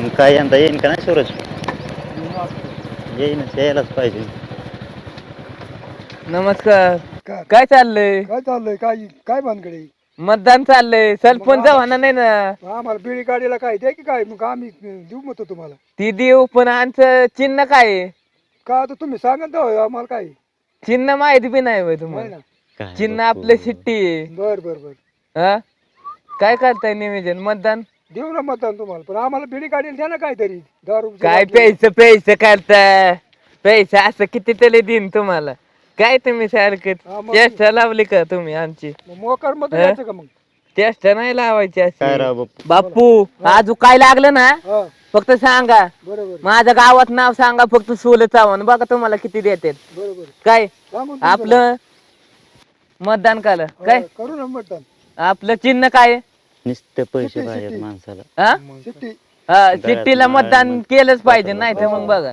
मग काय यंदा येईन का नाही सूरज? येईनच यायलाच पाहिजे. नमस्कार. काय? काय चाललंय? काय चाललंय? काय काय भानगडे? मतदान चाललंय. सरपंच जवाना नाही ना? आम्हाला बिडी गाडीला काय द्या की काय? मग आम्ही देऊ म्हणतो तुम्हाला. ती देऊ पण आमचं चिन्ह काय आहे? का आता तुम्ही सांगा ना तेव्हा आम्हाला काय चिन्ह माहिती बी नाही होय होय तुम्हाला ना? काय चिन्ह बापू. आपलं शिट्टी आहे. बर बर बर. हा? काय करताय नियोजन? मतदान? देऊ ना मतदान तुम्हाला पण आम्हाला बिडी गाडीला द्या ना काहीतरी. दारू काय पैसे पैसे करताय? पैसे असं किती तरी देईन तुम्हाला. काय तुम्ही सारखं? हा, मग- चेष्टा लावली का तुम्ही आमची? मोकार मत हा? द्यायचं का मग? चेष्टा नाही लावायची काय अशी राव बापू? बापू आजू काय लागलं ना? हा. फक्त सांगा. बरोबर. माझ्या गावात नाव सांगा फक्त सोलं चावण बघा तुम्हाला किती देतात. बरोबर. काय? सांगून तुमचं आपलं मतदान केलं. नाव. काय? हा, करू ना मतदान. आपलं चिन्ह काय? आहे? नुसते पैसे पाहिजेत. माणसाला. हा? हा, चिठ्ठीला मतदान केलंच पाहिजे नाही तर मग बघा.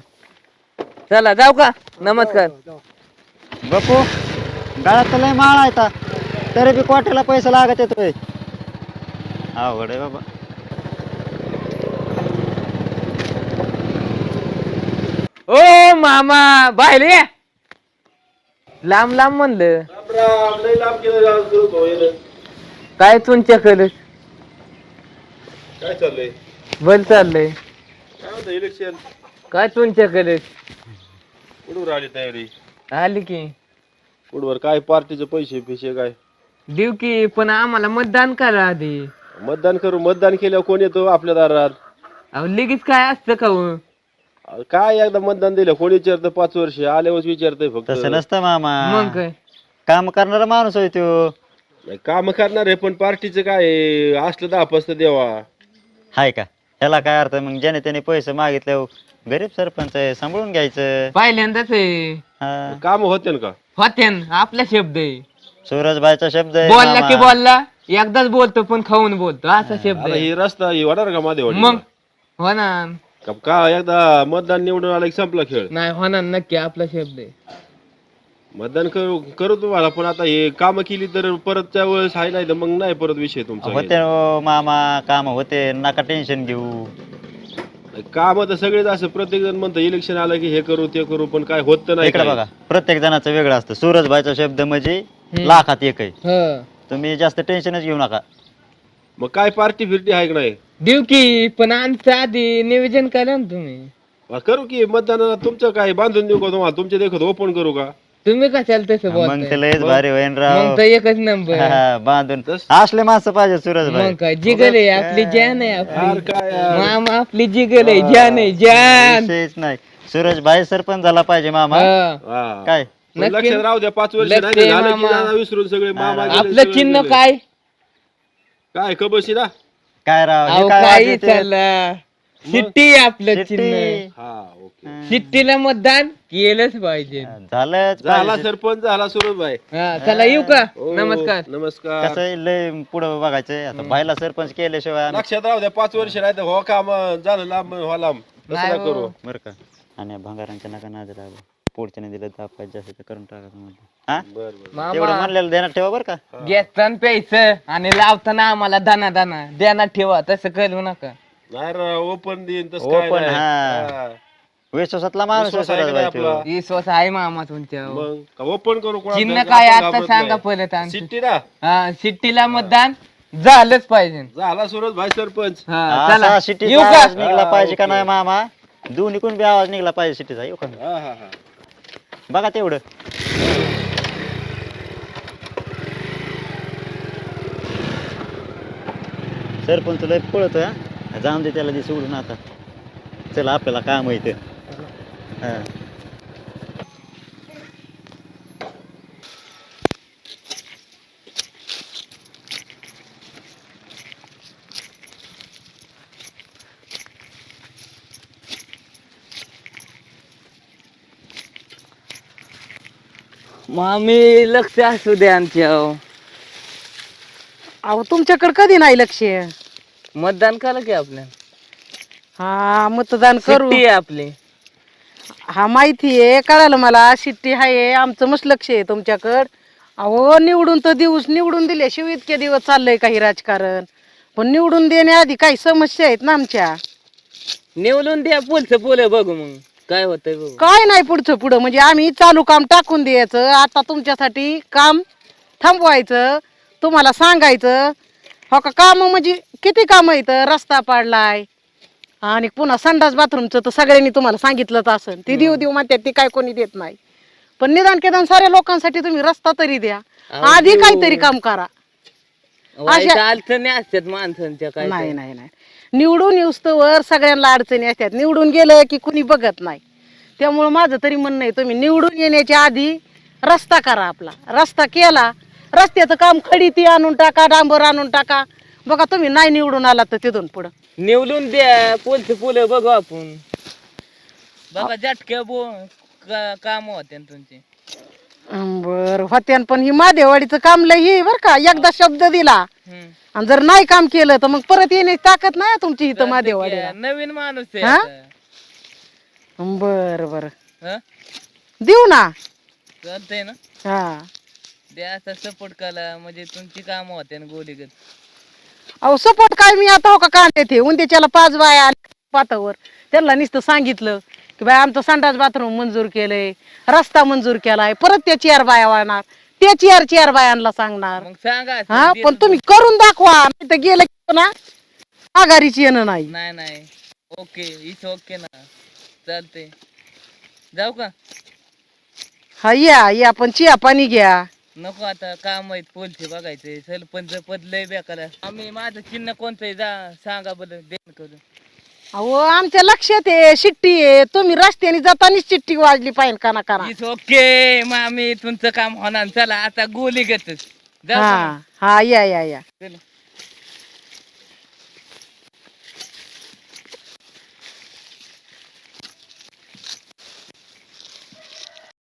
चला जाऊ का? नमस्कार. जाऊ. बापू गाळात लय माळ आहे ता. तरी बी कोट्याला पैसा लागत येतोय अवघड आहे बाबा. ओ मामा बाहेर ये. लांब लांब म्हणलं. काय तुमच्याकडे? काय चाललंय? बल चाललंय. काय म्हणतं इलेक्शन काय तुमच्याकडे कुठवर आली तयारी? आली की. कुठवर? काय पार्टीचे पैसे फिशे काय? देऊ की पण आम्हाला मतदान करा आधी. मतदान करू मतदान केल्यावर कोण येतो आपल्या दारात? अहो लगेच काय असतं का हो? काय एकदा मतदान दिलं कोण विचारतं पाच वर्ष? आल्यावर विचारतंय फक्त. तसं नसतं मामा. मग काय? काम करणारा माणूस आहे तो. काम करणार आहे पण पार्टीचं काय आहे? असलं दहा पाच देवा. हाय का? त्याला काय अर्थ मग ज्याने त्याने पैसे मागितले गरीब सरपंच आहे सांभाळून घ्यायचं. पहिल्यांदाच आहे. हा. काम होते ना का? होत्यान आपला शब्द आहे. सूरजबाईचा शब्द आहे बोलला मामा. की बोलला. एकदाच बोलतो पण खाऊन बोलतो. असा शब्द आता आहे ही रस्ता ही होणार का माझे मग होणार का एकदा मतदान निवडून आलं की संपला खेळ? नाही होणार नक्की. आपला शब्द आहे. मतदान करू करू तुम्हाला पण आता हे काम केली तर परतच्या वेळेस आहे नाही तर मग नाही परत विषय तुमचा होते हो मामा काम होते नका टेन्शन घेऊ. काम तर सगळेच असं प्रत्येक जण म्हणतं इलेक्शन आलं की हे करू ते करू पण काय होत तर नाही इकडे काय. बघा प्रत्येक जणाचं वेगळं असतं. सूरजबाईचा शब्द म्हणजे. लाखात एक आहे. हं. तुम्ही जास्त टेन्शनच घेऊ नका. मग काय पार्टी फिरती आहे का नाही? देऊ की पण आमचं आधी नियोजन करा ना तुम्ही. मग करू की मतदानाला तुमचं काय बांधून देऊ का तुम्हाला? तुमचे देखत ओपन करू का? तुम्ही कशाला तसं मग बोलताय? ते लयच भारी होईन मग राव तर एकच नंबर हा, बांधून. तस- असले माणसं पाहिजे सूरजबाई मग काय जिगल आहे आपली जान आहे यार आपली काय यार. मामा आपली जिगल आहे जान आहे जान विषयच नाही. सूरजबाई सरपंच झाला पाहिजे मामा. हं. हा. काय? पण नक्की- लक्षात राहू द्या पाच वर्ष लक्ष नाही झालं की मामा. नाना विसरून सगळे मामा गेले, आपलं सगळे चिन्ह गेले. काय? काय कबशी ना काय राव हे अहो काय काही वाजवते? चला शिट्टी आपलं. चिन्ह. हा. शिट्टीला मतदान केलंच पाहिजे. झाला पाहिजे. सरपंच झाला सुरज भाई. हा, चला येऊ का? हो, नमस्कार. नमस्कार. कसं आहे, लय पुढं बघायचंय. आता बायला सरपंच केल्याशिवाय आम्ही- लक्षात राहू द्या पाच वर्ष नाही तर हो काम झालं लांब हो लांब. तसं नाही नाही हो. करू. बरं का. आणि भंगारांच्या नका नाद लागू पुढच्याने दिलं दहा पाच जास्त तर करून टाका तुम्हाला. हा? बर बर. तेवढं मामा म्हणलेलं देणार ठेवा बरं का? घेताना प्यायचं आणि लावताना आम्हाला दाना दाना. देणार ठेवा तसं करू नका. नाही ओपन देईन तसं Open, काय नाही. हा. हा. विश्वासातला माणूस विश्वास आहे का सूरजबाई नाही तो. आपला? विश्वास आहे मामा तुमच्या. मग का ओपन करू कोणाला? चिन्ह नाही, काय आपण आता घाबरत सांगा नाही. परत आणखी. सिट्टी ना हा शिट्टीला मतदान झालंच पाहिजे. झाला सुरज भाई सरपंच. हा असा चला. शिटीचा येऊ का? आवाज निघला पाहिजे का. नाही मामा? दोन्ही कोण बी आवाज निघला पाहिजे सिटीचा येऊ का हा हा हा. बघा तेवढं. सरपंच लय पळतोय हा. जाऊन दे त्याला दे सोडून आता. चला आपल्याला काम आहे इथं. हा. मामी लक्ष असू दे आमच्या अहो. तुमच्याकडे कधी नाही लक्ष? मतदान करा की आपल्या हा मतदान करू. आपली. हा माहिती आहे. कळालं मला शिट्टी आहे आमचं मस्त लक्ष आहे तुमच्याकडं. अहो निवडून तर दिवस निवडून दिल्याशिवाय इतके दिवस चाललंय काही राजकारण. पण निवडून देण्याआधी काही समस्या आहेत ना आमच्या. निवलून द्या पुलचं पुलं बघू मग. काय होतंय बघू. काय नाही पुढचं पुढं. म्हणजे आम्ही चालू काम टाकून द्यायचं. आता तुमच्यासाठी काम थांबवायचं. तुम्हाला सांगायचं. हो का काम म्हणजे किती काम आहेत? रस्ता पाडलाय. आणि पुन्हा संडास बाथरूमचं तर सगळ्यांनी तुम्हाला सांगितलंच असेल. ती देऊ देऊ म्हणतात ती काय कोणी देत नाही. पण निदान केदान साऱ्या लोकांसाठी तुम्ही रस्ता तरी द्या. आधी. काहीतरी काम करा. वाईट अडचणी असतात माणसांच्या काय नाही नाही नाही. निवडून येऊस्तवर सगळ्यांना अडचणी असतात. निवडून गेलं की कुणी बघत नाही. त्यामुळं माझं तरी म्हणणं आहे तुम्ही निवडून येण्याच्या आधी रस्ता करा आपला. रस्ता केला रस्त्याचं काम खडी आणून टाका डांबर आणून टाका. बघा तुम्ही नाही निवडून आला तर तिथून पुढं. निवलून द्या पुलचं पुलं बघू आपण. बघा झटक्या बो काम होते तुमचे. बर होत्यान पण ही मादेवाडीचं काम लई आहे बरं का. एकदा शब्द दिला. हम्म. आणि जर नाही काम केलं तर मग परत येण्याची ताकद नाही तुमची इथं मादेवाडीला नवीन माणूस आहे हा? आता. बर बर. हं? देऊ ना. चालतंय ना. हा. द्या असा सपोर्ट करा. म्हणजे तुमची काम होते गोलीगत. अहो सपोर्ट काय मी आता हो का कांदे ते? उंदेच्याला पाच बाया आल्या पातावर त्यांना नुसतं सांगितलं की बाय आमचं संडास बाथरूम मंजूर केलंय रस्ता मंजूर केलाय परत त्या चार बाया वाळणार त्या चार चार बायांना सांगणार. मग सांगा असं हा पण तुम्ही करून दाखवा नाही तर गेलं की ना आघाडीची येणं नाही. नाही नाही. ओके इट्स ओके ना. चालते जाऊ का? हा या या पण चिया पाणी घ्या. नको आता काम आहेत पोलचे बघायचे. सरपंच पद लय बेकार आहे. आम्ही माझं चिन्ह कोणतं आहे जा सांगा बरं देण करून. अहो आमच्या लक्षात आहे शिट्टी आहे. तुम्ही रस्त्याने जातानीच चिठ्ठी वाजली पाहिजे काना काना. इट्स ओके मामी तुमचं काम होणार. चला आता गोली घेतच का हा हा या या या? चला.